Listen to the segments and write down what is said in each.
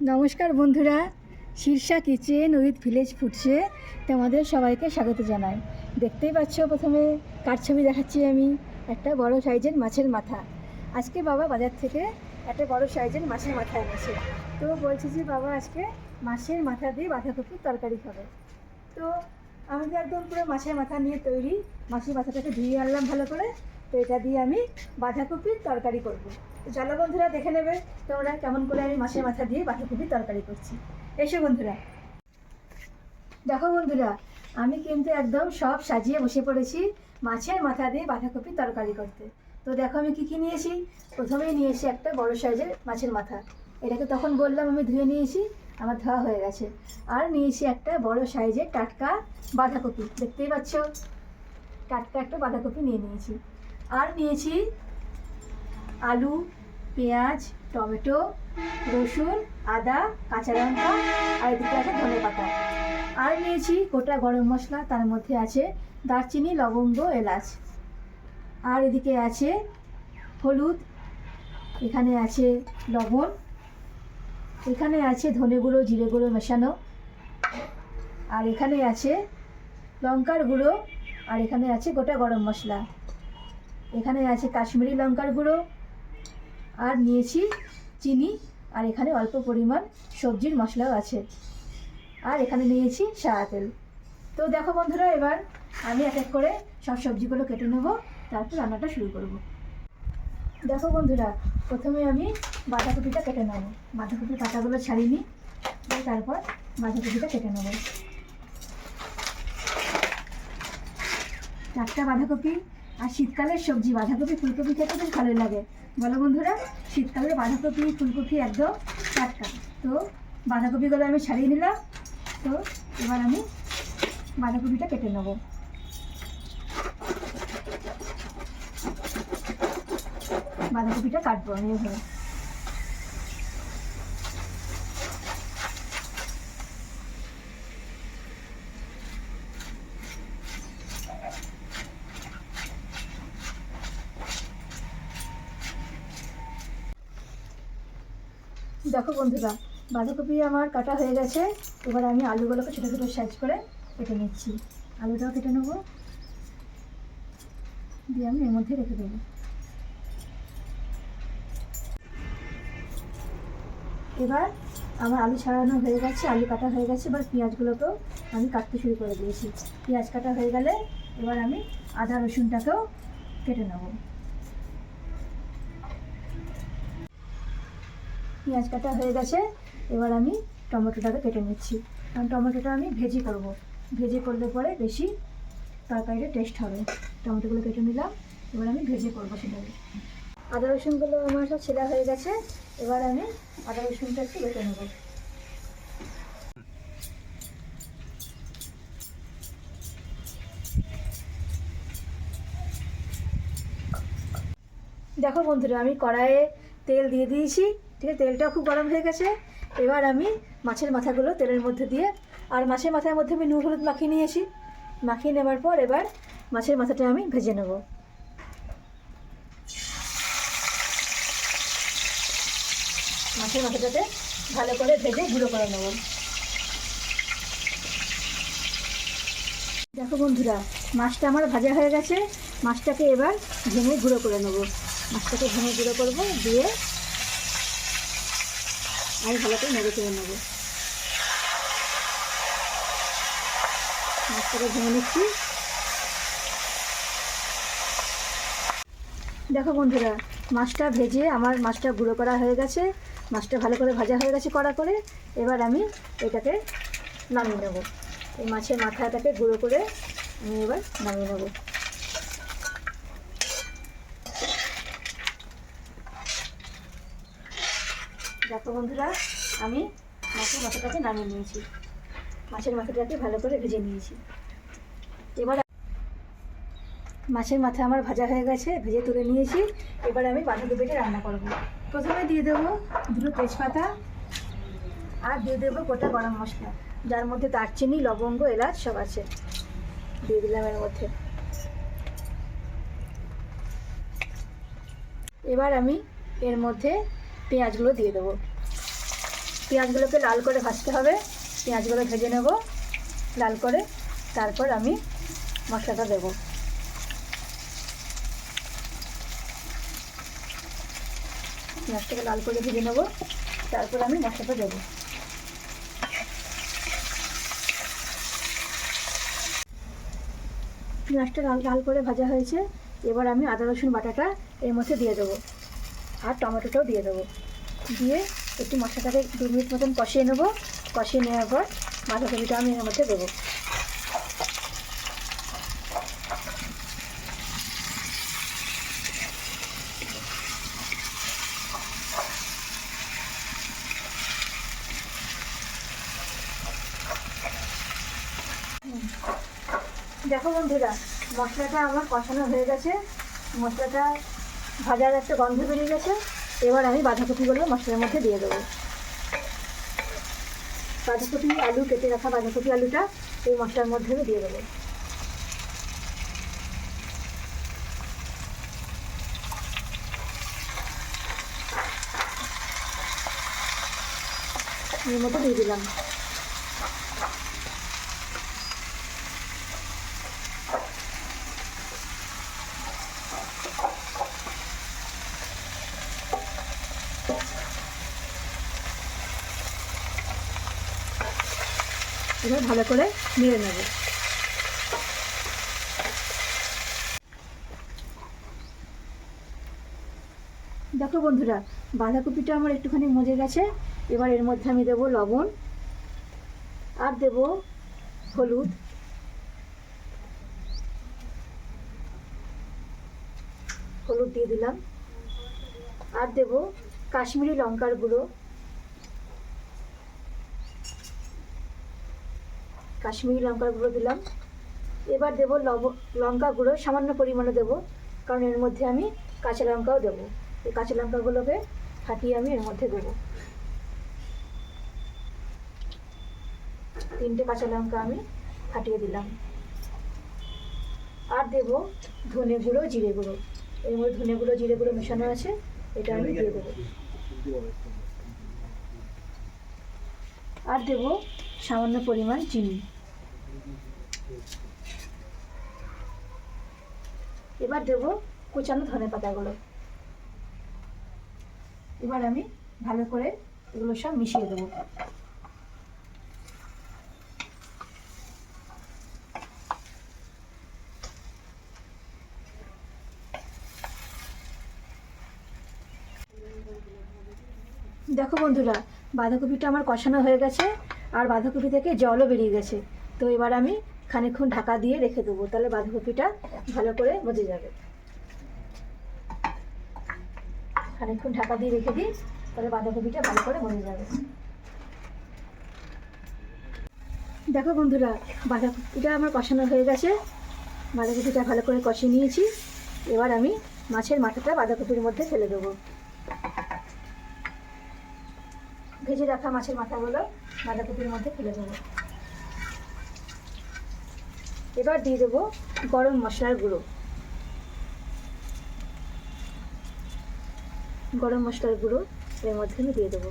নমস্কার বন্ধুরা Shirsha kitchen with village ফুডসে তোমাদের সবাইকে স্বাগত জানাই। দেখতেই পাচ্ছ, প্রথমে কার ছবি দেখাচ্ছি আমি? একটা বড় সাইজের মাছের মাথা। আজকে বাবা বাজার থেকে একটা বড় সাইজের মাছের মাথা এনেছে। তো বলছি যে, বাবা, আজকে মাছের মাথা দিয়ে বাঁধাকপির তরকারি খাবে তো আমি তো একদম পুরো মাছের মাথা নিয়ে তৈরি। মাছের মাথাটাকে ধুয়ে আনলাম ভালো করে। তো এটা দিয়ে আমি বাঁধাকপির তরকারি করব। চলো বন্ধুরা, দেখে নেবে তোমরা কেমন করে আমি মাছের মাথা দিয়ে বাঁধাকপির তরকারি করছি। এসো বন্ধুরা। দেখো বন্ধুরা, আমি কিন্তু একদম সব সাজিয়ে বসে পড়েছি মাছের মাথা দিয়ে বাঁধাকপির তরকারি করতে। তো দেখো আমি কী কী নিয়েছি? প্রথমেই নিয়েছি একটা বড় সাইজের মাছের মাথা। এটাকে তখন বললাম আমি ধুয়ে নিয়েছি, আমার ধোয়া হয়ে গেছে। আর নিয়েছি একটা বড় সাইজের টাটকা বাঁধাকপি। দেখতেই পাচ্ছ? টাটকা একটা বাঁধাকপি নিয়ে নিয়েছি। আর নিয়েছি আলু, পেঁয়াজ, টমেটো, রসুন, আদা, কাঁচা লঙ্কা, আর এদিকে আছে ধনে পাতা। আর নিয়েছি গোটা গরম মশলা, তার মধ্যে আছে দারচিনি, লবঙ্গ, এলাচ। আর এদিকে আছে হলুদ, এখানে আছে লবণ, এখানে আছে ধনে গুঁড়ো, জিরে গুঁড়ো মেশানো, আর এখানে আছে লঙ্কার গুঁড়ো, আর এখানে আছে গোটা গরম মশলা। এখানে আছে কাশ্মীরি লঙ্কার গুঁড়ো, আর নিয়েছি চিনি, আর এখানে অল্প পরিমাণ সবজির মশলাও আছে। আর এখানে নিয়েছি সাদা তেল। তো দেখো বন্ধুরা, এবার আমি এক এক করে সব সবজিগুলো কেটে নেব, তারপর রান্নাটা শুরু করব। দেখো বন্ধুরা, প্রথমে আমি বাঁধাকপিটা কেটে নেব। বাঁধাকপির কাঁটাগুলো ছাড়িনি তারপর বাঁধাকপিটা কেটে নেব। টাটকা বাঁধাকপি আর শীতকালের সবজি, বাঁধাকপি, ফুলকপি খেতে বেশ ভালো লাগে। বলো বন্ধুরা শীতকালের বাঁধাকপি, ফুলকপি একদম টাটকা। তো বাঁধাকপিগুলো আমি ছাড়িয়ে নিলাম। তো এবার আমি বাঁধাকপিটা কেটে নেব। বাঁধাকপিটা কাটবো আমি এভাবে দেখো বন্ধুরা, বাঁধাকপি আমার কাটা হয়ে গেছে। এবার আমি আলুগুলোকে ছোটো ছোটো সাইজ করে কেটে নিচ্ছি। আলুটাও কেটে নেব। দিয়ে আমি এর মধ্যে রেখে দেবো। এবার আমার আলু ছাড়ানো হয়ে গেছে, আলু কাটা হয়ে গেছে। এবার পেঁয়াজগুলোকেও আমি কাটতে শুরু করে দিয়েছি। পেঁয়াজ কাটা হয়ে গেলে এবার আমি আদা রসুনটাকেও কেটে নেব। পেঁয়াজ কাটা হয়ে গেছে, এবার আমি টমেটোটাকে কেটে নিচ্ছি। কারণ টমেটোটা আমি ভেজি করব। ভেজে করলে পরে বেশি তরকারিটা টেস্ট হবে। টমেটোগুলো কেটে নিলাম, এবার আমি ভেজে করব সেটাকে। আদা রসুনগুলো আমার সব ছেঁড়া হয়ে গেছে, এবার আমি আদা রসুনটা একটু বেটে নেব। দেখো বন্ধুরা, আমি কড়াইয়ে তেল দিয়ে দিয়েছি, ঠিক আছে? তেলটাও খুব গরম হয়ে গেছে। এবার আমি মাছের মাথাগুলো তেলের মধ্যে দিয়ে, আর মাছের মাথার মধ্যে আমি নুন হলুদ মাখিয়ে নিয়েছি। মাখিয়ে নেবার পর এবার মাছের মাথাটা আমি ভেজে নেব। মাছের মাথাটাতে ভালো করে ভেজে গুঁড়ো করে নেব। দেখো বন্ধুরা, মাছটা আমার ভাজা হয়ে গেছে। মাছটাকে এবার ভেঙে গুঁড়ো করে নেব। মাছটাকে ভেঙে গুঁড়ো করব, দিয়ে আমি ভালো করে নেড়ে চেড়ে নেব। মাছটাকে ভেঙে নিচ্ছি। দেখো বন্ধুরা, মাছটা ভেজে আমার মাছটা গুঁড়ো করা হয়ে গেছে। মাছটা ভালো করে ভাজা হয়ে গেছে কড়া করে। এবার আমি এটাকে নামিয়ে নেব। এই মাছের মাথাটাকে গুঁড়ো করে আমি এবার নামিয়ে নেব। দেখো বন্ধুরা, আমি মাছের মাথাটাকে নামিয়ে নিয়েছি। মাছের মাথাটাকে ভালো করে ভেজে নিয়েছি। এবার মাছের মাথা আমার ভাজা হয়ে গেছে, ভেজে তুলে নিয়েছি। এবার আমি বাঁধাকপিটা রান্না করব। প্রথমে দিয়ে দেবো দুটো তেজপাতা আর দিয়ে দেবো গোটা গরম মশলা, যার মধ্যে দারচিনি, লবঙ্গ, এলাচ সব আছে। দিয়ে দিলাম এর মধ্যে। এবার আমি এর মধ্যে পেঁয়াজগুলো দিয়ে দেবো। পেঁয়াজগুলোকে লাল করে ভাজতে হবে। পেঁয়াজগুলো ভেজে নেব, লাল করে। তারপর আমি মশলাটা দেবো। পেঁয়াজটাকে লাল করে ভেজে নেব, তারপর আমি মশলাটা দেবো। পেঁয়াজটা লাল লাল করে ভাজা হয়েছে। এবার আমি আদা রসুন বাটাটা এর মধ্যে দিয়ে দেবো। আর টমেটোটাও দিয়ে দেবো। দিয়ে একটু মশলাটাকে দু মিনিট মতন কষিয়ে নেব। কষিয়ে নেওয়ার পর বাঁধাকপিটা আমি এর মধ্যে দেবো। দেখো বন্ধুরা, মশলাটা আমার কষানো হয়ে গেছে। মশলাটা ভাজার একটা গন্ধ বেরিয়ে গেছে। এবার আমি বাঁধাকপিগুলো মশলার মধ্যে দিয়ে দেবো। বাঁধাকপি, আলু, কেটে রাখা বাঁধাকপি, আলুটা এই মশলার মধ্যে আমি দিয়ে দেবো। এর মধ্যে দিয়ে দিলাম। এবার ভালো করে নেড়ে নেব। দেখো বন্ধুরা, বাঁধাকপিটা আমার একটুখানি মজে গেছে। এবার এর মধ্যে আমি দেবো লবণ, আর দেব হলুদ। হলুদ দিয়ে দিলাম। আর দেব কাশ্মীরি লঙ্কার গুঁড়ো। কাশ্মীরি লঙ্কার গুঁড়ো দিলাম। এবার দেবো লব লঙ্কা গুঁড়ো, সামান্য পরিমাণে দেবো, কারণ এর মধ্যে আমি কাঁচা লঙ্কাও দেবো। এই কাঁচা লঙ্কাগুলোকে ফাটিয়ে আমি এর মধ্যে দেবো। তিনটে কাঁচা লঙ্কা আমি ফাটিয়ে দিলাম। আর দেবো ধনে গুঁড়ো, জিরে গুঁড়ো। এর মধ্যে ধনে গুঁড়ো, জিরে গুঁড়ো মেশানো আছে, এটা আমি দিয়ে দেবো। আর দেবো সামান্য পরিমাণ চিনি। এবার দেবো কুচানো ধনে পাতাগুলো। এবার আমি ভালো করে এগুলো সব মিশিয়ে দেবো। দেখো বন্ধুরা, বাঁধাকপিটা আমার কষানো হয়ে গেছে। আর বাঁধাকপি থেকে জলও বেরিয়ে গেছে। তো এবার আমি খানিকক্ষণ ঢাকা দিয়ে রেখে দেবো, তাহলে বাঁধাকপিটা ভালো করে মজে যাবে। খানিকক্ষণ ঢাকা দিয়ে রেখে দিই, তাহলে বাঁধাকপিটা ভালো করে মজে যাবে। দেখো বন্ধুরা, বাঁধাকপিটা আমার কষানো হয়ে গেছে। বাঁধাকপিটা ভালো করে কষিয়ে নিয়েছি। এবার আমি মাছের মাথাটা বাঁধাকপির মধ্যে ফেলে দেবো। ভেজে রাখা মাছের মাথাগুলো বাঁধাকপির মধ্যে ফেলে দেবো। এবার দিয়ে দেবো গরম মশলার গুঁড়ো। গরম মশলার গুঁড়ো এর মধ্যে আমি দিয়ে দেবো।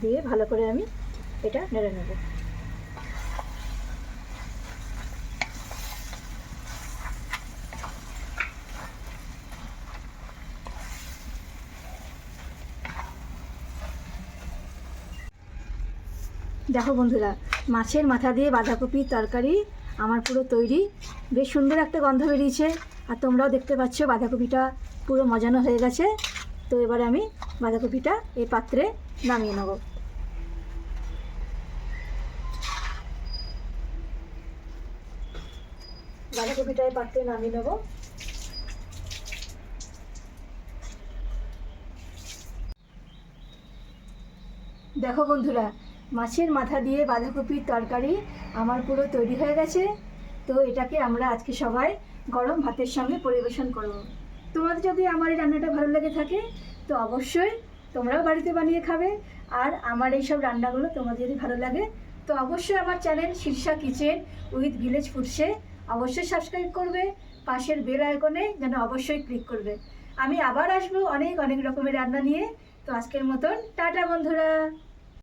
দিয়ে ভালো করে আমি এটা নেড়ে নেব। দেখো বন্ধুরা, মাছের মাথা দিয়ে বাঁধাকপির তরকারি, আমার পুরো তৈরি। বেশ সুন্দর একটা গন্ধ বেরিয়েছে। আর তোমরাও দেখতে পাচ্ছ, বাঁধাকপিটা পুরো মজানো হয়ে গেছে। তো এবার আমি বাঁধাকপিটা এই পাত্রে নামিয়ে নেব। বাঁধাকপিটা এই পাত্রে নামিয়ে নেব। দেখো বন্ধুরা মাছের মাথা দিয়ে বাঁধাকপির তরকারি আমার পুরো তৈরি হয়ে গেছে। তো এটাকে আমরা আজকে সবাই গরম ভাতের সঙ্গে পরিবেশন করব। তোমাদের যদি আমার এই রান্নাটা ভালো লেগে থাকে, তো অবশ্যই তোমরাও বাড়িতে বানিয়ে খাবে। আর আমার এই সব রান্নাগুলো তোমাদের যদি ভালো লাগে, তো অবশ্যই আমার channel Shirsha kitchen with village ফুডসে অবশ্যই সাবস্ক্রাইব করবে। পাশের বেল আইকনে যেন অবশ্যই ক্লিক করবে। আমি আবার আসব অনেক অনেক রকমের রান্না নিয়ে। তো আজকের মতন, টাটা বন্ধুরা।